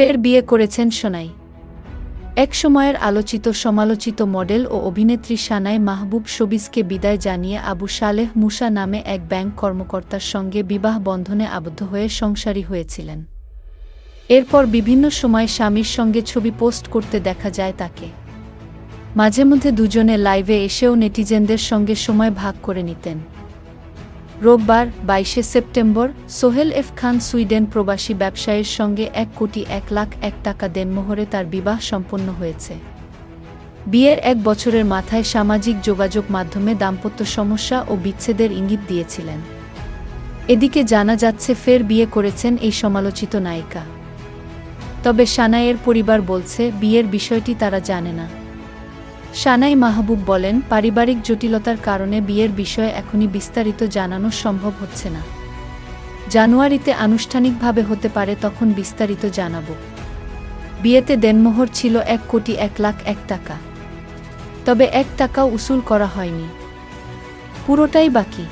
ফের বিয়ে করেছেন সোনাই। এক সময়ের আলোচিত, সমালোচিত মডেল ও অভিনেত্রী সানাই মাহবুব শোবিজকে বিদায় জানিয়ে আবু সালেহ মুসা নামে এক ব্যাংক কর্মকর্তার সঙ্গে বিবাহ বন্ধনে আবদ্ধ হয়ে সংসারী হয়েছিলেন। এরপর বিভিন্ন সময় স্বামীর সঙ্গে ছবি পোস্ট করতে দেখা যায় তাকে। মাঝে মধ্যে দুজনে লাইভে এসেও নেটিজেনদের সঙ্গে সময় ভাগ করে নিতেন। রোববার, বাইশে September, Sohel F Khan Sweden প্রবাসী ব্যবসায়ীর সঙ্গে এক কোটি এক লাখ এক টাকা দেনমোহরে তার বিবাহ সম্পন্ন হয়েছে। বিয়ের এক বছরের মাথায় সামাজিক যোগাযোগ মাধ্যমে দাম্পত্য সমস্যা ও বিচ্ছেদের ইঙ্গিত দিয়েছিলেন। এদিকে জানা যাচ্ছে, ফের বিয়ে করেছেন এই সমালোচিত নায়িকা। তবে সানাইয়ের পরিবার বলছে, বিয়ের বিষয়টি তারা জানে না। সানাই মাহবুব বলেন, পারিবারিক জটিলতার কারণে বিয়ের বিষয়ে এখনই বিস্তারিত জানানো সম্ভব হচ্ছে না। জানুয়ারিতে আনুষ্ঠানিকভাবে হতে পারে তখন বিস্তারিত জানাব। বিয়েতে দেনমোহর ছিল এক কোটি এক লাখ এক টাকা। তবে এক টাকাও উসুল করা হয়নি। পুরোটাই বাকি।